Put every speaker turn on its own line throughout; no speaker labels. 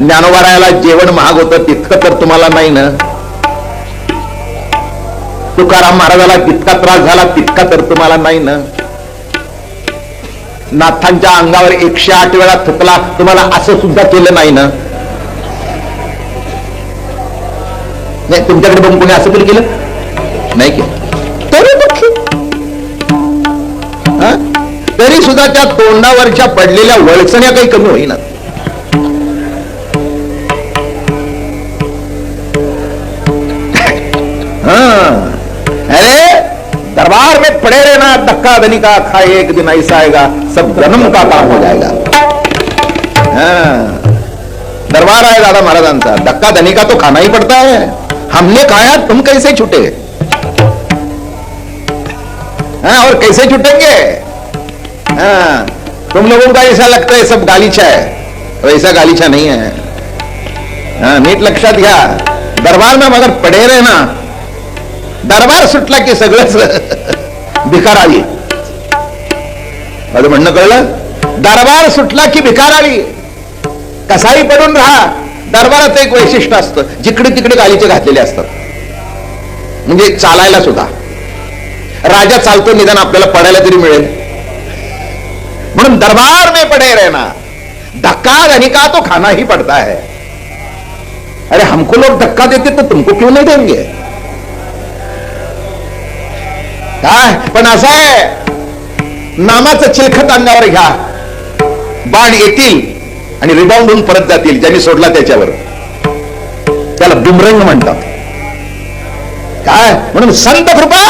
ज्ञानोबारायाला जेवण महाग होतं तितकं तर तुम्हाला नाही ना? तुकाराम महाराजाला जितका त्रास झाला तितका तर तुम्हाला नाही ना? नाथांच्या अंगावर एकशे आठ वेळा थुकला तुम्हाला असं सुद्धा केलं नाही ना? नाही तुमच्याकडे बघून कोणी असं तरी केलं? नाही केलं. तरी हा? तरी सुद्धा त्या तोंडावरच्या पडलेल्या वळचण्या काही कमी होईना. धक्का धनी का खाए एक दिन ऐसा आएगा सब जन्म का काम हो जाएगा। हाँ। दरबार आहे दादा महाराजांचा धक्का धनी का तो खाना ही पड़ता है। हमने खाया तुम कैसे छूटे? हाँ, और कैसे छूटेंगे? हाँ, तुम लोगों का ऐसा लगता है सब गालीचा है। वैसा गालीचा नहीं है। हाँ, नीट लक्षात घ्या दरबार में मगर पडे रहे ना दरबार सुटला की सगळंच भिकार आली. माझं म्हणणं कळलं? दरबार सुटला की भिकार आली. कसाही पडून राहा. दरबाराचं एक वैशिष्ट्य असतं. जिकडे तिकडे गालीचे घातलेले असतात. म्हणजे चालायला सुद्धा. राजा चालतो निदान आपल्याला पडायला तरी मिळेल. म्हणून दरबार में पडे रहना धक्का धनिका तो खाना ही पड़ता है अरे हमको लोग धक्का देते तो तुमको क्यों नहीं देंगे? काय? पण असं आहे. नामाचं चिलखत अंगावर घ्या. बाण येतील आणि रिबाउंड होऊन परत जातील ज्यांनी सोडला त्याच्यावर. त्याला बुमरंग म्हणतात. काय? म्हणून संत कृपा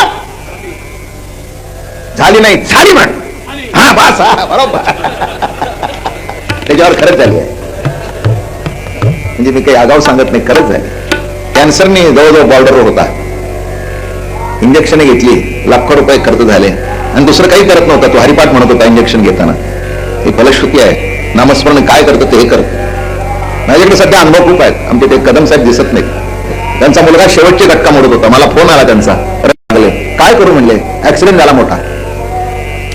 झाली नाही झाली म्हण. हा बास हा बरोबर. त्याच्यावर खरंच झाली आहे. म्हणजे मी काही आगाव सांगत नाही खरंच झाली. कॅन्सरने जवळजवळ बॉर्डरवर होता. इंजेक्शन घेतली लाखो रुपये खर्च झाले. आणि दुसरं काही करत नव्हता तो हरिपाठ म्हणत होता इंजेक्शन घेताना. हे फलश्रुती आहे. नामस्मरण काय करतं ते हे करत. माझ्याकडे सध्या अनुभव खूप आहेत. आमचे ते कदम साहेब दिसत नाहीत. त्यांचा मुलगा शेवटची धक्का मोडत होता. मला फोन आला त्यांचा. लागले. काय करू म्हणले? ऍक्सिडेंट झाला मोठा.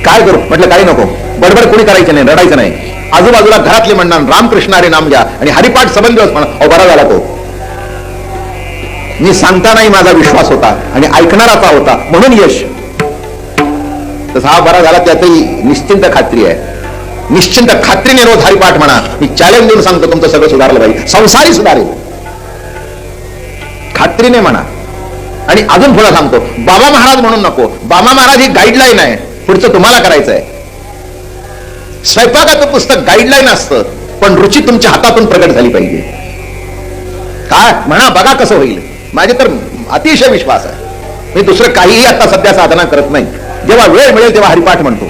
काय करू? म्हटलं काही नको. बडबड कोणी करायचं नाही रडायचं नाही. आजूबाजूला घरातले म्हणणार रामकृष्ण हरी नाम घ्या. आणि हरिपाठ सबंध म्हणा बरा झाला तो. मी सांगतानाही माझा विश्वास होता आणि ऐकणाराचा होता म्हणून यश. तसा हा बरा झाला त्यातही निश्चिंत खात्री आहे. निश्चिंत खात्रीने रोज हरिपाठ म्हणा. मी चॅलेंज देऊन सांगतो तुमचं सगळं सुधारलं पाहिजे संसारी सुधारेल. खात्रीने म्हणा. आणि अजून पुढे सांगतो बाबा महाराज म्हणून नको. बाबा महाराज ही गाईडलाईन आहे. पुढचं तुम्हाला करायचं आहे स्वयंपाकाचं पुस्तक गाईडलाईन असतं पण रुची तुमच्या हातातून प्रकट झाली पाहिजे. काय? म्हणा बघा कसं होईल. माझे तर अतिशय विश्वास आहे. मी दुसरं काहीही आता सध्या साधना करत नाही. जेव्हा वेळ मिळेल तेव्हा हरिपाठ म्हणतो.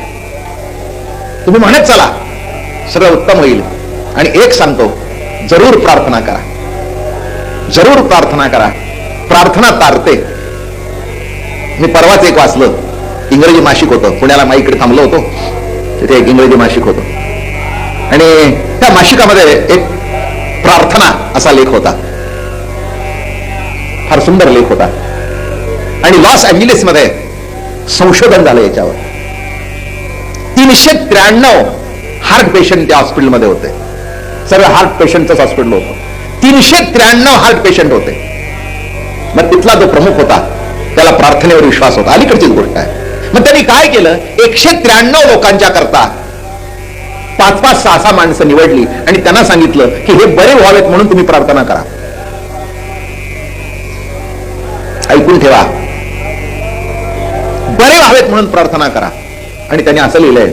तुम्ही म्हणत चला. सगळं उत्तम होईल. आणि एक सांगतो. जरूर प्रार्थना करा. जरूर प्रार्थना करा. प्रार्थना तारते. मी परवाच एक वाचलं. इंग्रजी मासिक होतं. पुण्याला माईकडे थांबलो होतो. तिथे एक इंग्रजी मासिक होतं. आणि त्या मासिकामध्ये एक प्रार्थना असा लेख होता. फार सुंदर लेख होता. आणि लॉस अँजेलिसमध्ये संशोधन झालं याच्यावर. तीनशे त्र्याण्णव हार्ट पेशंट त्या हॉस्पिटलमध्ये होते. सर्व हार्ट पेशंटच हॉस्पिटल होतं. तीनशे त्र्याण्णव हार्ट पेशंट होते. मग तिथला जो प्रमुख होता त्याला प्रार्थनेवर विश्वास होता. अलीकडचीच गोष्ट आहे. मग त्यांनी काय केलं? एकशे त्र्याण्णव लोकांच्या करता पाच पाच सहा सहा माणसं निवडली आणि त्यांना सांगितलं की हे बरे व्हावेत म्हणून तुम्ही प्रार्थना करा. ऐकून ठेवा. बरे व्हावेत म्हणून प्रार्थना करा. आणि त्यांनी असं लिहिलंय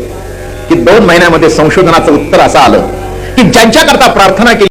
की दोन महिन्यामध्ये संशोधनाचं उत्तर असं आलं की ज्यांच्याकरता प्रार्थना केली